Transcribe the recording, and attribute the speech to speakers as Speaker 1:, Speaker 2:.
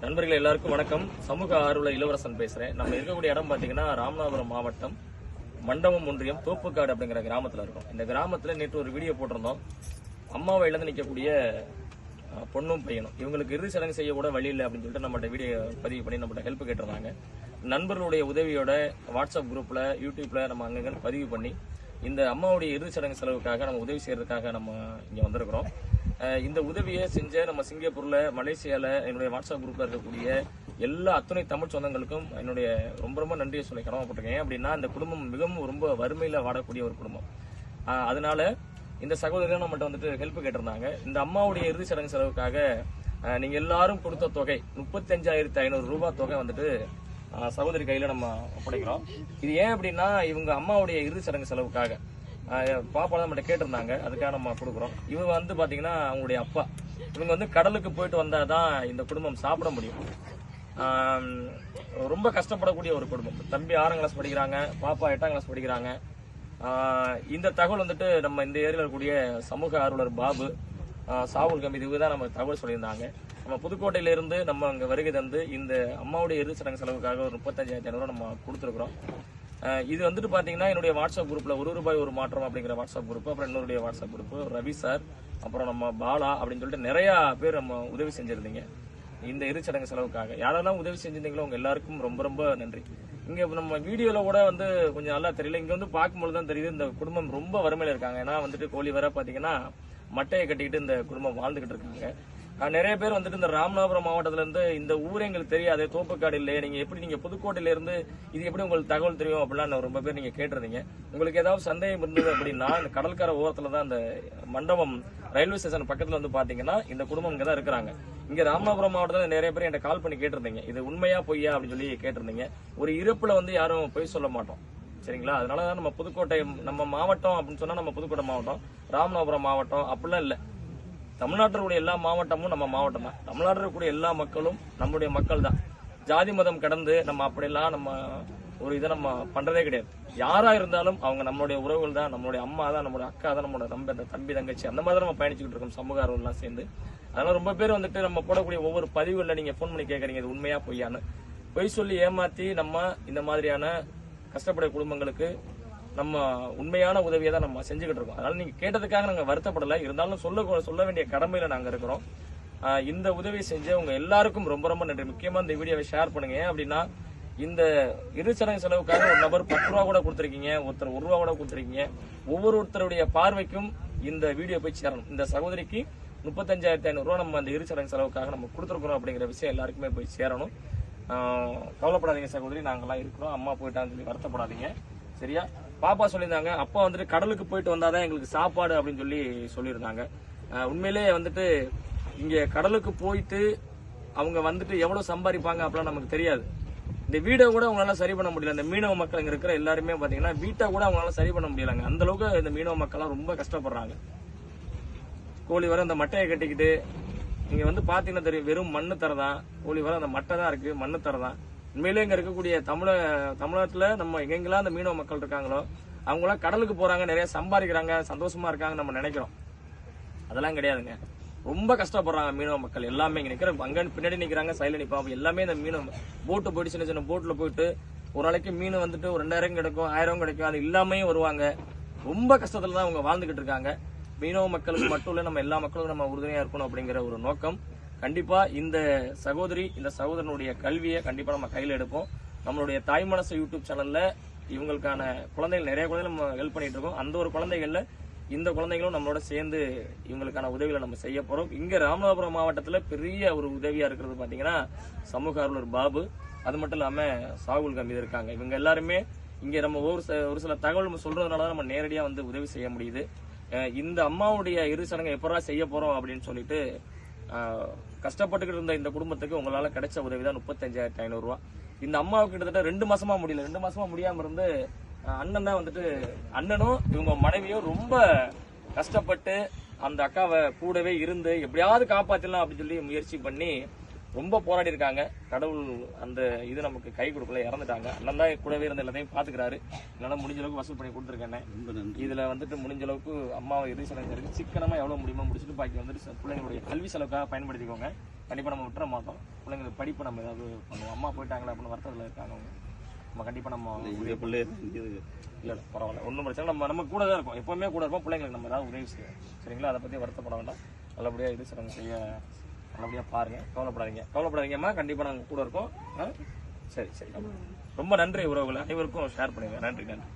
Speaker 1: நண்பர்கள் எல்லாருக்கும் வணக்கம். சமூக ஆர்வல இளவரசன் பேசுறேன். நம்ம இருக்கக்கூடிய இடம் பாத்தீங்கன்னா ராமநாதபுரம் மாவட்டம் மண்டபம் ஒன்றியம் தோப்புக்காடு அப்படிங்கிற கிராமத்துல இருக்கோம். இந்த கிராமத்துல நேற்று ஒரு வீடியோ போட்டிருந்தோம். அம்மாவை இழந்து நிற்கக்கூடிய பொண்ணும் பையனும். இவங்களுக்கு இறுதி சடங்கு செய்ய கூட வழி இல்லை அப்படின்னு சொல்லிட்டு நம்மகிட்ட வீடியோ பதிவு பண்ணி நம்மகிட்ட ஹெல்ப் கேட்டிருந்தாங்க. நண்பர்களுடைய உதவியோட வாட்ஸ்அப் குரூப்ல யூடியூப்ல நம்ம அங்கங்க பதிவு பண்ணி இந்த அம்மாவுடைய இறுதி சடங்கு செலவுக்காக நம்ம உதவி செய்யறதுக்காக நம்ம இங்க வந்திருக்கிறோம். இந்த உதவியை செஞ்ச நம்ம சிங்கப்பூர்ல மலேசியால என்னுடைய வாட்ஸ்அப் குரூப்ல இருக்கக்கூடிய எல்லா அத்துணை தமிழ் சொந்தங்களுக்கும் என்னுடைய ரொம்ப ரொம்ப நன்றியை சொல்லி கடமைப்பட்டிருக்கேன். ஏன் அப்படின்னா இந்த குடும்பம் மிகவும் ரொம்ப வறுமையில வாடக்கூடிய ஒரு குடும்பம். அதனால இந்த சகோதரிகள் நம்மகிட்ட வந்துட்டு ஹெல்ப் கேட்டிருந்தாங்க. இந்த அம்மாவுடைய இறுதி சடங்கு செலவுக்காக நீங்க எல்லாரும் கொடுத்த தொகை முப்பத்தி அஞ்சாயிரத்தி ஐநூறு ரூபாய் தொகை வந்துட்டு சகோதரி கையில நம்ம ஒப்படைக்கிறோம். இது ஏன் அப்படின்னா இவங்க அம்மாவுடைய இறுதி சடங்கு செலவுக்காக. பாப்பா தான் நம்மகிட்ட கேட்டிருந்தாங்க. அதுக்காக நம்ம கொடுக்குறோம். இவங்க வந்து பார்த்தீங்கன்னா அவங்களுடைய அப்பா. இவங்க வந்து கடலுக்கு போயிட்டு வந்தாதான் இந்த குடும்பம் சாப்பிட முடியும். ரொம்ப கஷ்டப்படக்கூடிய ஒரு குடும்பம். தம்பி ஆறாம் கிளாஸ் படிக்கிறாங்க பாப்பா எட்டாம் கிளாஸ் படிக்கிறாங்க. இந்த தகவல் வந்துட்டு நம்ம இந்த ஏரியாவில் இருக்கக்கூடிய சமூக ஆர்வலர் பாபு சாவுல் கம்பி இதுக்கு தான் நம்ம தகவல் சொல்லியிருந்தாங்க. நம்ம புதுக்கோட்டையிலேருந்து நம்ம அங்கே வருகை தந்து இந்த அம்மாவுடைய இறுதி சடங்கு செலவுக்காக ஒரு முப்பத்தஞ்சாயிரத்தி ஐநூறு நம்ம கொடுத்துருக்குறோம். இது வந்துட்டு பார்த்தீங்கன்னா என்னுடைய வாட்ஸ்அப் குரூப்பில் ஒரு ரூபாய் ஒரு மாற்றம் அப்படிங்கிற வாட்ஸ்அப் குரூப் அப்புறம் என்னுடைய வாட்ஸ்அப் குரூப் ரவி சார் அப்புறம் நம்ம பாலா அப்படின்னு சொல்லிட்டு நிறையா பேர் நம்ம உதவி செஞ்சுருந்தீங்க. இந்த இருச்சடங்கு செலவுக்காக. யாரெல்லாம் உதவி செஞ்சிருந்தீங்களோ உங்கள் எல்லாருக்கும் ரொம்ப ரொம்ப நன்றி. இங்கே நம்ம வீடியோவில் கூட வந்து கொஞ்சம் நல்லா தெரியல. இங்கே வந்து பார்க்கும்போது தான் தெரியுது இந்த குடும்பம் ரொம்ப வறுமையில் இருக்காங்க. ஏன்னா வந்துட்டு கோழி வர பார்த்தீங்கன்னா மட்டையை கட்டிக்கிட்டு இந்த குடும்பம் வாழ்ந்துகிட்டு இருக்காங்க. நிறைய பேர் வந்துட்டு இந்த ராமநாதபுரம் மாவட்டத்துல இருந்து இந்த ஊரே எங்களுக்கு தெரியாது தோப்புக்காடு இல்லையே. நீங்க எப்படி நீங்க புதுக்கோட்டையில இருந்து இது எப்படி உங்களுக்கு தகவல் தெரியும் அப்படிலாம் ரொம்ப பேர் நீங்க கேட்டிருந்தீங்க. உங்களுக்கு ஏதாவது சந்தேகம் இருந்தது அப்படின்னா இந்த கடற்கரை ஓரத்துல தான் அந்த மண்டபம் ரயில்வே ஸ்டேஷன் பக்கத்துல வந்து பாத்தீங்கன்னா இந்த குடும்பம் இங்க தான் இருக்கிறாங்க. இங்க ராமநாதபுரம் மாவட்டத்துல நிறைய பேர் என்கிட்ட கால் பண்ணி கேட்டிருந்தீங்க. இது உண்மையா பொய்யா அப்படின்னு சொல்லி கேட்டிருந்தீங்க. ஒரு இருப்புல வந்து யாரும் பொய் சொல்ல மாட்டோம். சரிங்களா? அதனால தான் நம்ம புதுக்கோட்டை நம்ம மாவட்டம் அப்படின்னு சொன்னா நம்ம புதுக்கோட்டை மாவட்டம் ராமநாதபுரம் மாவட்டம் அப்படிலாம் இல்லை. தமிழ்நாட்டில் எல்லா மாவட்டமும் நம்ம மாவட்டம் தான் தமிழ்நாட்டில் இருக்கக்கூடிய எல்லா மக்களும் நம்முடைய மக்கள் தான் ஜாதி மதம் கடந்து நம்ம அப்படியெல்லாம் நம்ம ஒரு இதை நம்ம பண்றதே கிடையாது. யாரா இருந்தாலும் அவங்க நம்மளுடைய உறவுகள் தான் நம்மளுடைய அம்மா தான் நம்மளுடைய அக்கா தான் நம்மளோட தம்பி தம்பி தங்கச்சி அந்த மாதிரி தான் நம்ம பயணிச்சுக்கிட்டு இருக்கோம் சமூக எல்லாம் சேர்ந்து. அதனால ரொம்ப பேர் வந்துட்டு நம்ம போடக்கூடிய ஒவ்வொரு பதிவுகளில் நீங்க ஃபோன் பண்ணி கேட்குறீங்க இது உண்மையா பொய்யான்னு. பொய் சொல்லி ஏமாத்தி நம்ம இந்த மாதிரியான கஷ்டப்பட குடும்பங்களுக்கு நம்ம உண்மையான உதவியை தான் நம்ம செஞ்சுக்கிட்டு இருக்கோம். அதனால நீங்க கேட்டதுக்காக நாங்க வருத்தப்படலை. இருந்தாலும் சொல்ல சொல்ல வேண்டிய கடமையில நாங்க இருக்கிறோம். இந்த உதவி செஞ்ச உங்க எல்லாருக்கும் ரொம்ப ரொம்ப நன்றி. முக்கியமா இந்த வீடியோவை ஷேர் பண்ணுங்க. ஏன் அப்படின்னா இந்த இருச்சடங்கு செலவுக்காக ஒரு நபர் பத்து ரூபா கூட கொடுத்துருக்கீங்க. ஒருத்தர் ஒரு ரூபா கூட கொடுத்துருக்கீங்க. ஒவ்வொருத்தருடைய பார்வைக்கும் இந்த வீடியோ போய் சேரணும். இந்த சகோதரிக்கு முப்பத்தஞ்சாயிரத்தி ஐநூறு ரூபா நம்ம அந்த இருச்சடங்கு செலவுக்காக நம்ம கொடுத்துருக்குறோம் அப்படிங்கிற விஷயம் எல்லாருக்குமே போய் சேரணும். கவலைப்படாதீங்க சகோதரி. நாங்கெல்லாம் இருக்கிறோம். அம்மா போயிட்டான்னு சொல்லி வருத்தப்படாதீங்க. சரியா? பாப்பா சொல்லியிருந்தாங்க. அப்பா வந்துட்டு கடலுக்கு போயிட்டு வந்தாதான் எங்களுக்கு சாப்பாடு அப்படின்னு சொல்லி சொல்லியிருந்தாங்க. உண்மையிலேயே வந்துட்டு இங்கே கடலுக்கு போயிட்டு அவங்க வந்துட்டு எவ்வளோ சம்பாதிப்பாங்க அப்படிலாம் நமக்கு தெரியாது. இந்த வீடை கூட அவங்களால சரி பண்ண முடியல. இந்த மீனவ மக்கள் இங்கே இருக்கிற எல்லாருமே பார்த்தீங்கன்னா வீட்டை கூட அவங்களால சரி பண்ண முடியலங்க. அந்த அளவுக்கு இந்த மீனவ மக்கள்லாம் ரொம்ப கஷ்டப்படுறாங்க. கோழி வர அந்த மட்டையை கட்டிக்கிட்டு நீங்கள் வந்து பார்த்தீங்கன்னா தெரியும் வெறும் மண்ணு தரதான். கோழி வர அந்த மட்டை தான் இருக்குது மண்ணு தரதான். உண்மையிலே இங்கே இருக்கக்கூடிய தமிழ தமிழகத்தில் நம்ம எங்கெங்கெல்லாம் அந்த மீனவ மக்கள் இருக்காங்களோ அவங்களாம் கடலுக்கு போகிறாங்க நிறைய சம்பாதிக்கிறாங்க சந்தோஷமாக இருக்காங்க நம்ம நினைக்கிறோம். அதெல்லாம் கிடையாதுங்க. ரொம்ப கஷ்டப்படுறாங்க மீனவ மக்கள். எல்லாமே இங்கே நிற்கிற அங்கே பின்னாடி நிற்கிறாங்க சைடுல நிற்பாங்க எல்லாமே இந்த மீனவ போட்டு போயிட்டு சின்ன சின்ன போட்டில் போயிட்டு ஒரு நாளைக்கு மீன் வந்துட்டு ஒரு ரெண்டாயிரம் கிடைக்கும் ஆயிரம் கிடைக்கும் அது இல்லாமையும் வருவாங்க. ரொம்ப கஷ்டத்தில் தான் அவங்க வாழ்ந்துக்கிட்டு இருக்காங்க. மீனவ மக்களுக்கு மட்டும் இல்லை நம்ம எல்லா மக்களுக்கும் நம்ம உறுதுணையாக இருக்கணும் அப்படிங்கிற ஒரு நோக்கம். கண்டிப்பா இந்த சகோதரி இந்த சகோதரனுடைய கல்வியை கண்டிப்பா நம்ம கையில் எடுப்போம். நம்மளுடைய தாய் மனசு யூடியூப் சேனல்ல இவங்களுக்கான குழந்தைகள் நிறைய குழந்தைகள் நம்ம ஹெல்ப் பண்ணிட்டு இருக்கோம். அந்த ஒரு குழந்தைகள்ல இந்த குழந்தைகளும் நம்மளோட சேர்ந்து இவங்களுக்கான உதவிகளை நம்ம செய்ய போறோம். இங்க ராமநாதபுரம் மாவட்டத்துல பெரிய ஒரு உதவியா இருக்கிறது பாத்தீங்கன்னா சமூக ஆர்வலர் பாபு. அது மட்டும் இல்லாம சாகுல் கம்பீர் இருக்காங்க. இவங்க எல்லாருமே இங்க நம்ம ஒரு சில ஒரு சில தகவல் நம்ம சொல்றதுனால தான் நம்ம நேரடியா வந்து உதவி செய்ய முடியுது. இந்த அம்மாவுடைய இரு சடங்கு எப்படா செய்ய போறோம் அப்படின்னு சொல்லிட்டு கஷ்டப்பட்டுக்கிட்டு இருந்த இந்த குடும்பத்துக்கு உங்களால கிடைச்ச உதவி தான் முப்பத்தஞ்சாயிரத்தி ஐநூறுரூவா இந்த அம்மாவுக்கு கிட்டத்தட்ட ரெண்டு மாசமா முடியல. ரெண்டு மாசமா முடியாம இருந்து அண்ணன் தான் வந்துட்டு அண்ணனும் இவங்க மனைவியும் ரொம்ப கஷ்டப்பட்டு அந்த அக்காவை கூடவே இருந்து எப்படியாவது காப்பாற்றலாம் அப்படின்னு சொல்லி முயற்சி பண்ணி ரொம்ப போராடி இருக்காங்க. கடவுள் அந்த இது நமக்கு கை கொடுக்கல இறந்துட்டாங்க. அண்ணன் தான் கூடவே இருந்த எல்லாத்தையும் பாத்துக்கிறாரு. என்னால முடிஞ்ச அளவுக்கு வசூல் பண்ணி கொடுத்துருக்கேன் இதுல வந்துட்டு முடிஞ்ச அளவுக்கு அம்மாவை இறுதி சடங்கு இருக்கு. சிக்கனமா எவ்வளவு முடியுமோ முடிச்சுட்டு பாக்கி வந்துட்டு பிள்ளைங்களுடைய கல்வி செலவுக்காக பயன்படுத்திக்கோங்க. கண்டிப்பா நம்ம விட்டுற மாட்டோம். பிள்ளைங்களுக்கு படிப்பு நம்ம ஏதாவது பண்ணுவோம். அம்மா போயிட்டாங்களே அப்படின்னு வருத்தத்தில் இருக்காங்க அவங்க. நம்ம கண்டிப்பா நம்ம
Speaker 2: இந்த பிள்ளை
Speaker 1: இல்ல பரவாயில்ல. ஒன்றும் பிரச்சனை. நம்ம நம்ம கூட தான் இருக்கோம். எப்பவுமே கூட இருப்போம். பிள்ளைங்களுக்கு நம்ம ஏதாவது உதவி செய்வோம். சரிங்களா? அதை பத்தி வருத்தப்பட வேண்டாம். நல்லபடியா இது சிறங்க செய்ய நல்லபடியாக பாருங்க. கவலைப்படாதீங்க. கவலைப்படாதீங்கம்மா. கண்டிப்பாக நாங்கள் கூட இருக்கோம். ஆ? சரி சரி. ரொம்ப நன்றி உறவுகளை. அனைவருக்கும் ஷேர் பண்ணுங்க. நன்றி நன்றி.